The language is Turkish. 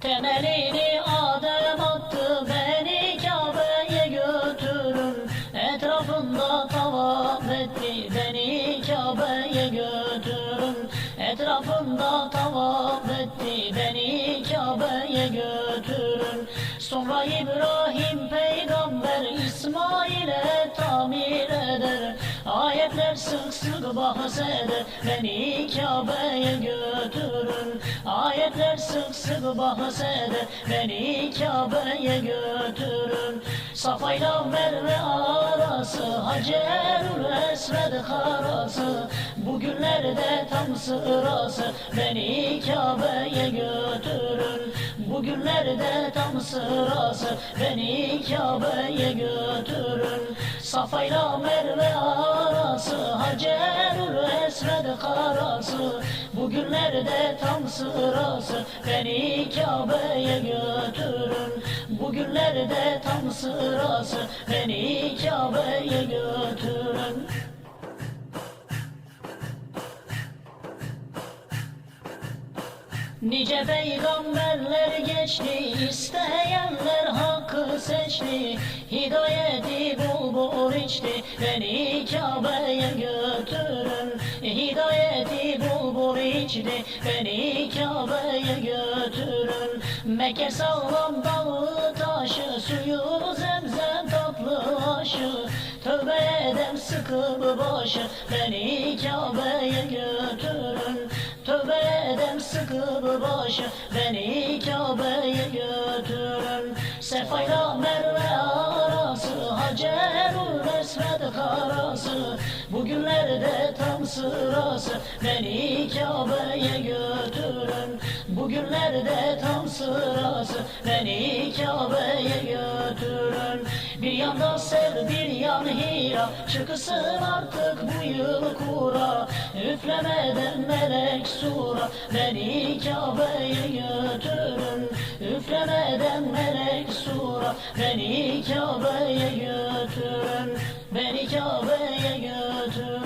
Temelini Adem attı beni Kabe'ye götürün Etrafında tavaf etti beni Kabe'ye götürün Etrafında tavaf etti beni Kabe'ye götürün Sonra İbrahim peygamber sık sık bahseder Beni Kabe'ye götürün Ayetler sık sık bahseder Beni Kabe'ye götürün Safayla Merve arası Hacerül Esved karası Bugünlerde tam sırası Beni Kabe'ye götürün Bugünlerde tam sırası Beni Kabe'ye götürün. Safayla Merve arası Bugünlerde tam sırası. Beni Kabe'ye götürün. Bugünlerde tam sırası. Beni Kabe'ye götürün. Nice peygamberler geçti, isteyenler hakkı seçti. Hidayeti bul bul içti, beni Kabe'ye götürün. Hidayeti bul bul içti, beni Kabe'ye götürün. Mekke sağlam dağı taşı, suyu zemzem tatlı aşı. Tövbe edem sıkı başı, beni Kabe'ye götürün. Tövbe edem sıkı başı Beni Kabe'ye götürün Sefayla Merve Karası Bugünlerde tam sırası. Beni Kabe'ye götürün Bugünlerde tam sırası. Beni Kabe'ye götürün. Bir yanda sev bir yan hira. Çıkısın artık bu yıl kura Üflemeden melek sura Beni Kabe'ye götürün Üflemeden melek sura Beni Kabe'ye götürün Beni Kabe'ye götürün